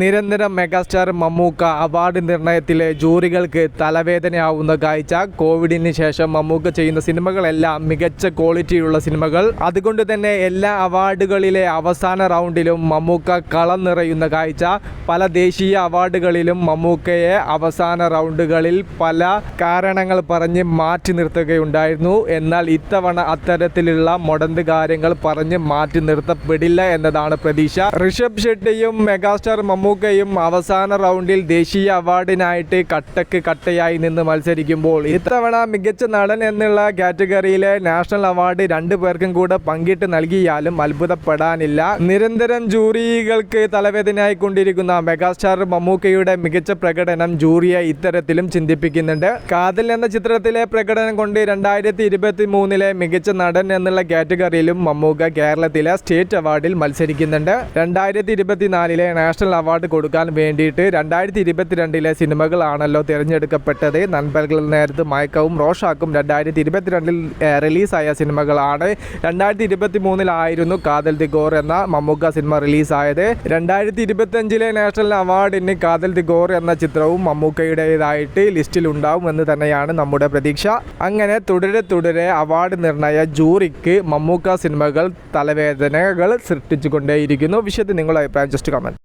നിരന്തരം megastar Mammukka award നിർണയത്തിലെ ജൂറികൾക്ക് തലവേദനയാവുന്ന കാഴ്ച കോവിഡിന് ശേഷം മമ്മൂക്ക ചെയ്യുന്ന സിനിമകളെല്ലാം മികച്ച ക്വാളിറ്റിയുള്ള സിനിമകൾ. അതുകൊണ്ട് തന്നെ എല്ലാ അവാർഡുകളിലെ അവസാന റൗണ്ടിലും മമ്മൂക്ക കളം നിറയുന്ന കാഴ്ച പല ദേശീയ അവാർഡുകളിലും മമ്മൂക്കയെ അവസാന റൗണ്ടുകളിൽ പല കാരണങ്ങൾ പറഞ്ഞ് മാറ്റി നിർത്തുകയുണ്ടായിരുന്നു. എന്നാൽ ഇത്തവണ അത്തരത്തിലുള്ള മൊടന്ത് കാര്യങ്ങൾ പറഞ്ഞ് മാറ്റി നിർത്തപ്പെടില്ല എന്നതാണ് പ്രതീക്ഷ. ഋഷഭ് ഷെട്ടിയും മെഗാസ്റ്റാർ മമ്മൂക്കയും അവസാന റൗണ്ടിൽ ദേശീയ അവാർഡിനായിട്ട് കട്ടക്ക് കട്ടയായി നിന്ന് മത്സരിക്കുമ്പോൾ ഇത്തവണ മികച്ച നടൻ എന്നുള്ള കാറ്റഗറിയിലെ നാഷണൽ അവാർഡ് രണ്ടു പേർക്കും കൂടെ പങ്കിട്ട് നൽകിയാലും അത്ഭുതപ്പെടാനില്ല. നിരന്തരം ജൂറികൾക്ക് തലവേദനയായി കൊണ്ടിരിക്കുന്ന മെഗാസ്റ്റാർ മമ്മൂക്കയുടെ മികച്ച പ്രകടനം ജൂറിയെ ഇത്തരത്തിലും ചിന്തിപ്പിക്കുന്നുണ്ട്. കാതൽ എന്ന ചിത്രത്തിലെ പ്രകടനം കൊണ്ട് രണ്ടായിരത്തി ഇരുപത്തി മൂന്നിലെ മികച്ച നടൻ എന്നുള്ള കാറ്റഗറിയിലും മമ്മൂക്ക കേരളത്തിലെ സ്റ്റേറ്റ് അവാർഡിൽ മത്സരിക്കുന്നുണ്ട്. രണ്ടായിരത്തി ഇരുപത്തിനാലിലെ നാഷണൽ അവാർഡ് കൊടുക്കാൻ വേണ്ടിയിട്ട് രണ്ടായിരത്തി ഇരുപത്തിരണ്ടിലെ സിനിമകളാണല്ലോ തിരഞ്ഞെടുക്കപ്പെട്ടത്. നൻപകൽ നേരത്ത് മയക്കവും റോഷാക്കും രണ്ടായിരത്തി ഇരുപത്തിരണ്ടിൽ റിലീസായ സിനിമകളാണ്. രണ്ടായിരത്തി ഇരുപത്തി മൂന്നിലായിരുന്നു കാതൽ ദി ഗോർ എന്ന മമ്മൂക്ക സിനിമ റിലീസായത്. രണ്ടായിരത്തി ഇരുപത്തിയഞ്ചിലെ നാഷണൽ അവാർഡിന് കാതൽ ദി ഗോർ എന്ന ചിത്രവും മമ്മൂക്കയുടേതായിട്ട് ലിസ്റ്റിൽ ഉണ്ടാവും എന്ന് തന്നെയാണ് നമ്മുടെ പ്രതീക്ഷ. അങ്ങനെ തുടരെ തുടരെ അവാർഡ് നിർണയ ജൂറിക്ക് മമ്മൂക്ക സിനിമകൾ തലവേദനകൾ സൃഷ്ടിച്ചുകൊണ്ടേയിരിക്കുന്നു. വിഷയത്തിൽ നിങ്ങളുടെ അഭിപ്രായം ജസ്റ്റ് കമന്റ്